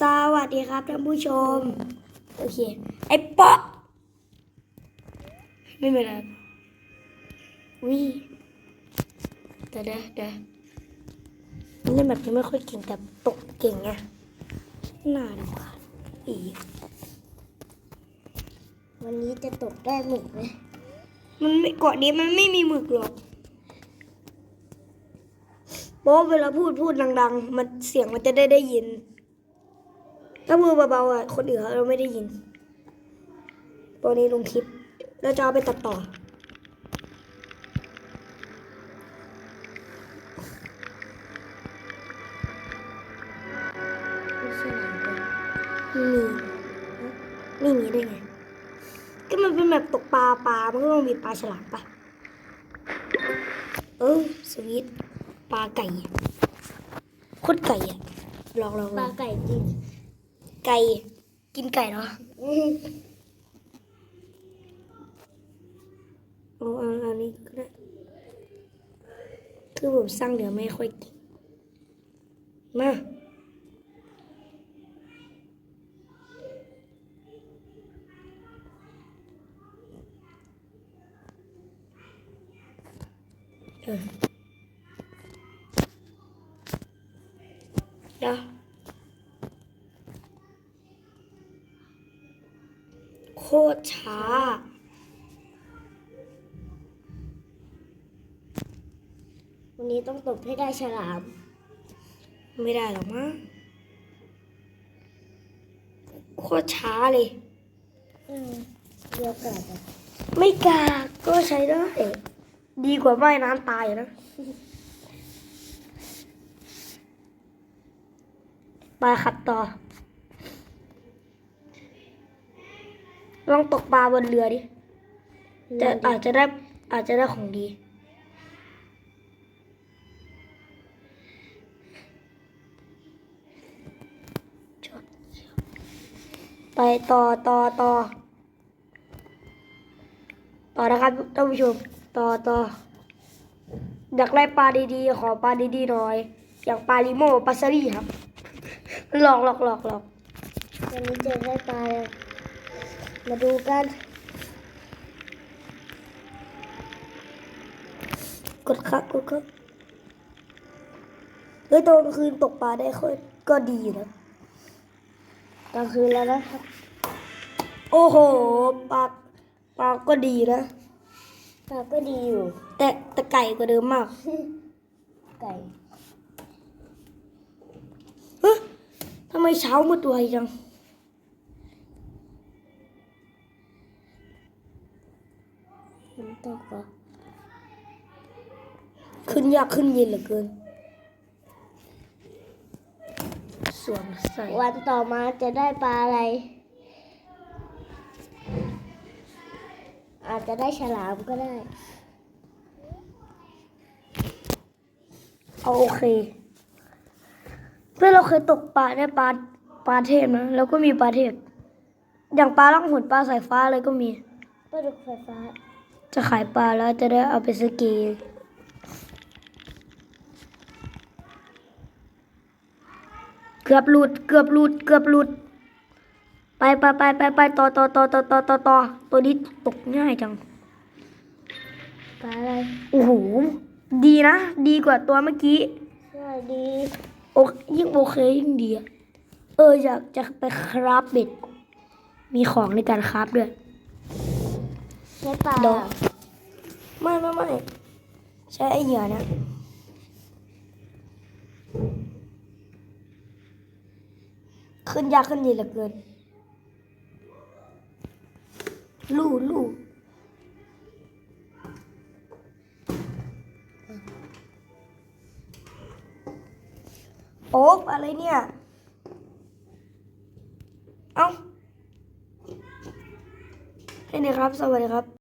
สวัสดีครับท่านผู้ชม โอเค ไอ้ปะไม่เป็นไรวิเดี๋ยวเดี๋ยวเดี๋ยวเล่นแบบนี้ไม่ค่อยเก่งแต่ตกเก่งไงน่าดูค่ะอีวันนี้จะตกได้หมึกไหมมันไม่เกาะนี้มันไม่มีหมึกหรอกเพราะเวลาพูดพูดดัง ๆ มันเสียงมันจะได้ได้ยิน ถ้าพูดเบาๆอะคนอื่นเราไม่ได้ยิน ตัวนี้ลงคลิปแล้วจะเอาไปตัดต่อ มีไม่มีได้ไง ก็มันเป็นแบบตกปลาปลา มันก็ต้องมีปลาฉลามปะเออสวีทปลาไก่โคตรไก่อะลองลองปลาไก่จริง ไก่ กินไก่เหรออ๋อเอาเอาเอานี้ก็ได้คือผมสร้างเดี๋ยวไม่ค่อยก่งมาเออเดี๋ยวโค ตรช้า วันนี้ต้องตกให้ได้ฉลาม ไม่ได้หรอกมั้งโคตรช้าเลยอืมเดียวกันอะไม่กล้าก็ใช้ได้ ดีกว่าว่ายน้ำตายอะนะ ไปขับต่อ ลองตกปลาบนเรือดิแต่อาจจะได้อาจจะได้ของดี ไปต่อต่อต่อต่อนะครับท่านผู้ชมต่อต่ออยากได้ปลาดีๆ ขอปลาดีๆหน่อย อย่างปลาลิโมปลาซารี่ครับหลอกหลอกหลอกหลอกวันนี้จะได้ปลาอะไร มาดูกัน กดครับกดครับเฮ้ยตอนกลางคืนตกปลาได้ค่อยก็ดีอยู่นะกลางคืนแล้วนะครับ โอ้โหปลาปลาก็ดีนะปลาก็ดีอยู่ แต่แต่ไก่กว่าเดิมมาก ไก่เฮ้ยทำไมเช้ามืดไวจัง นตกเหรอขึ้นยากขึ้นเย็นเหลือเกิน สวมใส่วันต่อมาจะได้ปลาอะไร อาจจะได้ฉลามก็ได้ เอาโอเค เพื่อนเราเคยตกปลาได้ปลาปลาเทพนะ แล้วก็มีปลาเทพ อย่างปลาล่องหนปลาสายฟ้าอะไรก็มีปลาดุกไฟฟ้า จะขายปลาแล้วจะได้เอาไปสกีเกือบหลุดเกือบหลุดเกือบหลุด ไปไปไปไปไปต่อต่อต่อต่อต่อต่อต่อตัวนี้ตกง่ายจังปลาอะไรโอ้โหดีนะ ดีกว่าตัวเมื่อกี้สวัสดีโอยิ่งโอเคยิ่งดีอะเอออยากจะไปคราฟเบ็ดมีของในการคราฟด้วย ใช้ปลาดอกไม่ไม่ไม่ใช้ไอเหยื่อนะขึ้นยากขึ้นดีเหลือเกิน ลู่ลู่โอ๊บอะไรเนี่ย เอ้า ให้ดีครับสวัสดีครับ